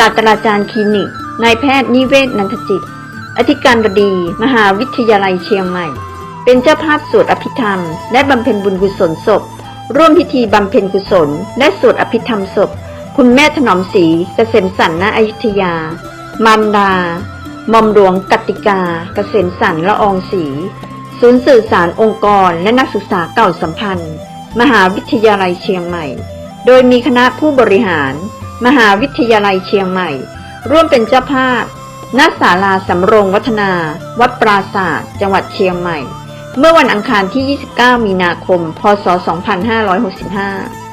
ศาสตราจารย์คลินิก นายแพทย์นิเวศนันทจิต อธิการบดี มหาวิทยาลัยเชียงใหม่ เป็นเจ้าภาพสวดอภิธรรม และบำเพ็ญบุญกุศลศพ ร่วมพิธีบำเพ็ญกุศล และสวดอภิธรรมศพ คุณแม่ถนอมศรีเกษมสันณอยุธยา มารดาหม่อมหลวงกติกา เกษมสันละอองศรีศูนย์สื่อสารองค์กรและนักศึกษาเก่าสัมพันธ์ มหาวิทยาลัยเชียงใหม่ โดยมีคณะผู้บริหาร มหาวิทยาลัยเชียงใหม่ ร่วมเป็นเจ้าภาพณศาลาสำโรงวัฒนา วัดปราศาสตร์ จังหวัดเชียงใหม่ เมื่อวันอังคารที่ 29 มีนาคม พศ 2565